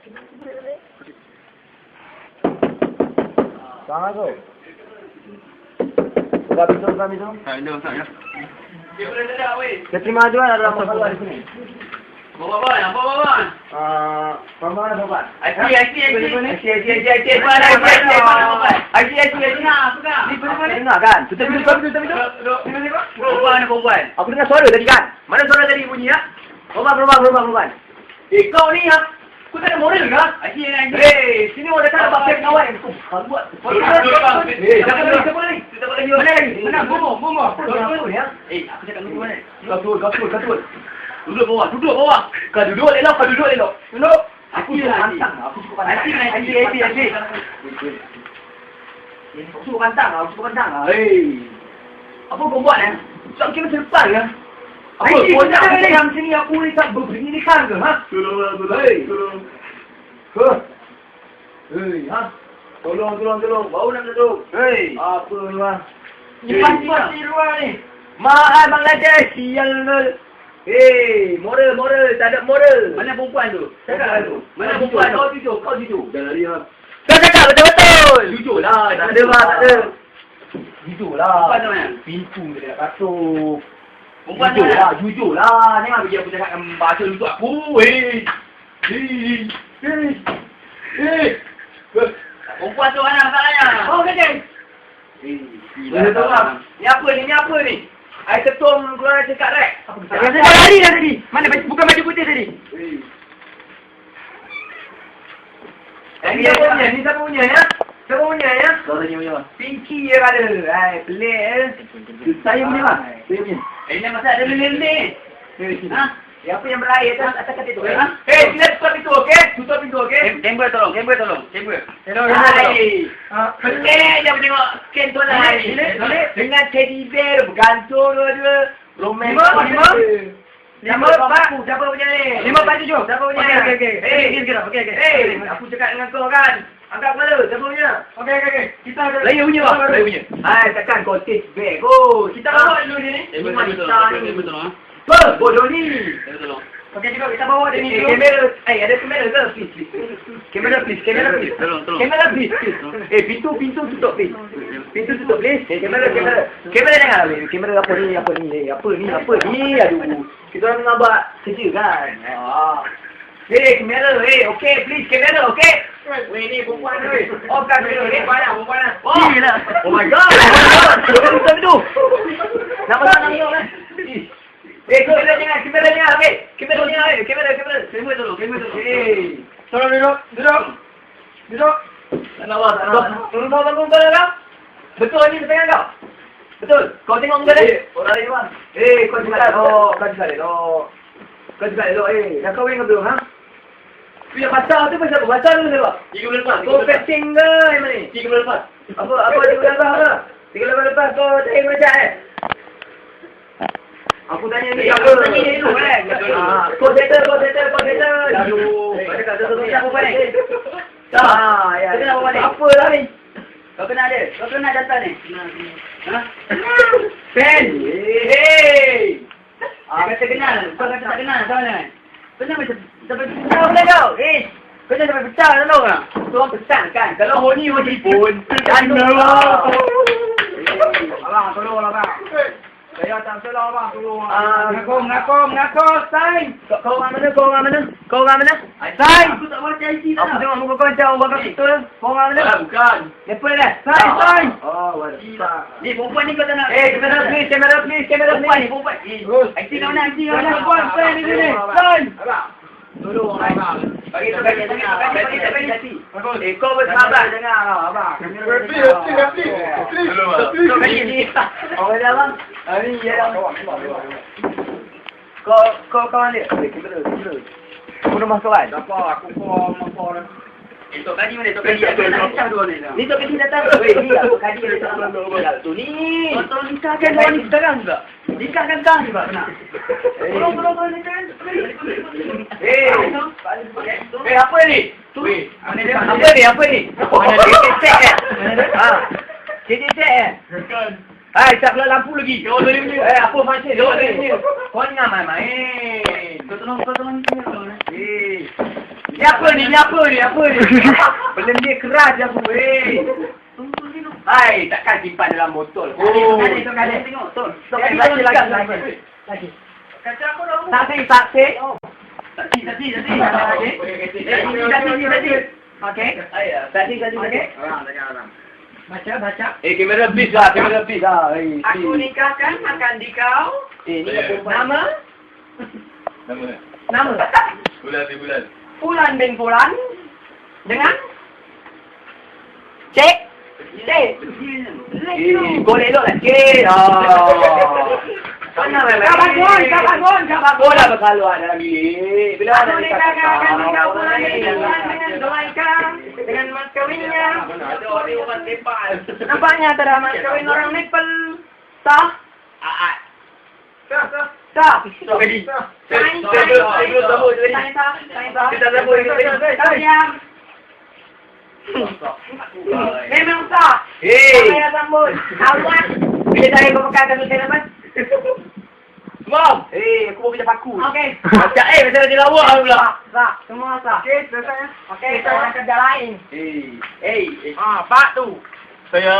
Tu. Buka pintu, buka pintu. Ha, ini Ustaz ya. Kita terima ajuan ada masalah di sini. Bawa bawa, bawa bawa. Ah, Paman, Paman. IC, IC, IC. IC, IC, IC, IC. Mana, IC, IC, mana, mana. IC, IC, IC. Ni perempuan dengar kan? Tutup pintu, tutup pintu, tutup pintu. Perempuan, perempuan. Aku dengar suara tadi kan? Mana suara tadi bunyi ya? Perempuan, perempuan, perempuan, perempuan. Eh, kau ni ya. Kau tak ada moral ke? IC, IC. Hei, sini orang datang dapat pek kawan. Kau buat. Eh, siapa lagi? Siapa lagi? Mana lagi? Mana? Bomo, bomo. Kau ya? Eh, aku cakap dengan kau mana? Kau turun, kau turun, kau turun. Duduk bawah, duduk bawah. Kau duduk elok, kau duduk elok. Duduk. Aku IC. pantang. Aku suka pantang. IC, IC, IC, IC. Aku suka pantang. Aku suka pantang. Hei. Apa kau buat eh? Tak kira serpan ke? Apa? IC. aku yang sini aku ni tak berberindikan ke? Ha? Tolong, Hei. Ke? Hei, ha? Tolong, tolong, tolong. Baru nak duduk. Hei. Apa ni, Bang? Ni Hei. pasti-pasti luar ni. Mahal Bangladesh. Sial ke? Hei, moral, moral. Tak ada moral. Mana perempuan tu? Cakap tu. Mana perempuan? Kau jujur, kau jujur. Jangan lari ha. Kau cakap betul-betul. Jujur lah. Tak ada, Bang. Tak ada. Jujur lah. Tu mana? Pintu dia nak katuk. Perempuan Jujur lah, jujur lah. Ni Jangan bagi aku cakap dengan bahasa untuk aku. Hei. Hei. Hei. Hei. Perempuan tu mana masalahnya? Oh, kecil. Boleh tahu bang. Ni apa ni? Ni apa ni? Air ketum keluar cakap rek. Apa Kau lari dah tadi. Mana baju- bukan baju putih tadi. Eh, ni siapa punya? Ni siapa punya ya? Siapa punya ya? Kau tanya punya. Pinky yang ada. Hai, pelik eh. Saya punya bang. Saya punya. Eh, ni masa ada lele-lele. Ha? Ya, apa yang berair atas atas katil tu? Eh, Ha? Eh, sila tutup pintu, okey? Tutup pintu, okey? Chamber tolong, chamber tolong, chamber. Hai. Pelik je tengok skin tu lah. Dengan teddy bear bergantung dua-dua. Romantis. Lima, lima. Lima, Pak. Siapa punya ni? Lima, empat, tujuh. Siapa punya? Okey, okey, okey. Eh, Okey, okey, okey, okey. Eh, aku cakap dengan kau kan. Angkat kepala. Siapa punya? Okey, okey, okey. Kita ada. Laya punya, Pak. Laya punya. Hai, takkan kau bag. Oh, kita bawa dulu dia ni. Lima chamber kita ni. Apa? Bodoh ni. Okey juga kita bawa dia ni. Eh, kamera. Eh, ada kamera ke? Please, please. Kamera please, kamera please. Tolong, tolong. Kamera please, please. Eh, pintu, pintu tutup please. Pintu tutup please. Kamera, kamera. Kamera jangan ambil. Kamera apa ni, apa ni, eh, apa ni, apa ni. Aduh. Kita orang nampak kerja kan. Ah. Eh, kamera, eh, okey, please, kamera, okey. Weh, ni perempuan ni. Oh, kan, kamera, ni, banyak perempuan lah. Oh, Gila. oh my god. Tutup, tutup pintu. Nama sana ni orang. Eh, kamera jangan, kamera jangan, okey. Kamera jangan, eh, kamera, kamera. Chamber tolong, chamber tolong. Eh, tolong duduk, duduk. Duduk. Tak nak tak nak. Turun kau bangun kau kau. Betul ni pegangan kau. Betul. Kau tengok muka dia. Orang lain bang. Eh, kau cakap elok. Kau cakap elok. Kau cakap elok. Eh, dah kahwin ke belum, ha? Punya pasal tu pasal apa? Pasal tu pasal apa? Tiga bulan lepas. Kau festing ke yang mana ni? Tiga bulan lepas. Apa, apa tiga bulan lepas apa? Tiga bulan lepas kau tak ingin macam eh? Aku tanya ni apa? aku tanya ni dulu, kan? Ah, Kau settle, kau settle, kau settle. Aduh. Eh, Kau cakap tu tu? Ah, ya. Kau kenal apa lah ni? Kau kenal dia? Kau kenal jantan ni? Ha? Pen. Hei. Dia kata kenal. Kau kata tak kenal. Tahu tak? Kenal macam sampai Kenapa boleh kau? Eh. Kau jangan sampai pecah tak tahu tak? Tu orang pesan kan. Kalau Honi orang telefon. Jangan. Abang, tolong lah abang. Saya tak salah abang, tolong. Ah, Mengaku, mengaku, mengaku, Sai. Kau kau orang mana? Kau orang mana? Kau orang mana? Sai. Aku tak baca IC Aku tak. tengok muka kau macam orang kau betul. Kau orang mana? Ah, bukan. Siapa dah? Sai, Sai. Oh, Gila. Ni perempuan ni kau tak nak. Eh, kamera please, kamera please, kamera Perempuan ni, please. perempuan. Eh. IC kat mana? IC kat mana? Perempuan, Sai di sini. Sai. Abang. Tolong abang. Bagi tu, bagi, bagi, bagi, bagi, bagi. Eh, kau bersabar jangan lah, abang. Please, please, please, please. Kau bagi ni. Oh, dia abang. Ah, ni ya. Kau kau kawan dia. Eh, kamera, kamera. Aku rumah kawan. Apa aku call lapor dah. Eh, Tok Kadi mana? Tok Kadi. Aku nak pecah dua ni. dah. Ni Tok Kadi datang. Weh, ni aku yang datang. Tu ni. Kau tolong nikahkan orang ni sekarang juga. Nikahkan sekarang juga kena. Tolong, tolong, tolong nikahkan. Eh. Apa ni? Tu. Mana dia? Apa ni? Apa ni? Mana dia? Cek eh. Ha. Cek cek eh. Hai, tak keluar lampu lagi. Eh, apa macam ni? boleh punya. Kau ni main-main. Kau tolong, kau tolong. Eh. Ni apa ni? Ni apa ni? Apa ni? Benda ni keras aku. Eh. Hai, takkan simpan dalam botol. Oh. Kali tu kali tengok. Tu. Lagi, Lagi lagi, lagi lagi. lagi. Lagi. Kacau aku dah. Okey. Okey. Baca, baca. Eh, kamera bis lah, kamera bis. Dah, eh. Aku nikahkan akan dikau. Eh, ni. Nama? Nama. Nama. Bulan di bulan. Fulan bin Fulan. Dengan? Cek. Cik. Eh, kau elok lah cik. Ah. Mana memang. Kau bangun, kau bangun, kau bangun. Kau dah berkaluan dalam bilik. Bila Aku nak nikahkan akan dikau kau Fulan bin Fulan dengan doaika. Dengan mas kawinnya. Ada orang orang tepal. Nampaknya tak ada mas kawin orang Nepal. Sah? Ah, Sah, sah. Sah. Jadi. Sain, Saya belum saya belum sambut jadi. Sain sah, sain sah. Kita sambut jadi. Kau diam. Memang sah. Eh. Saya sambut. Awak. Bila saya berpegang kata saya dapat. Mom. Eh, aku mau pinjam paku. Okey. Macam eh, macam dia lawak pula. Sah. Semua sah. Okey, selesai. Okey, kita orang kerja lain. Eh, eh, eh. Ah, Pak tu. Saya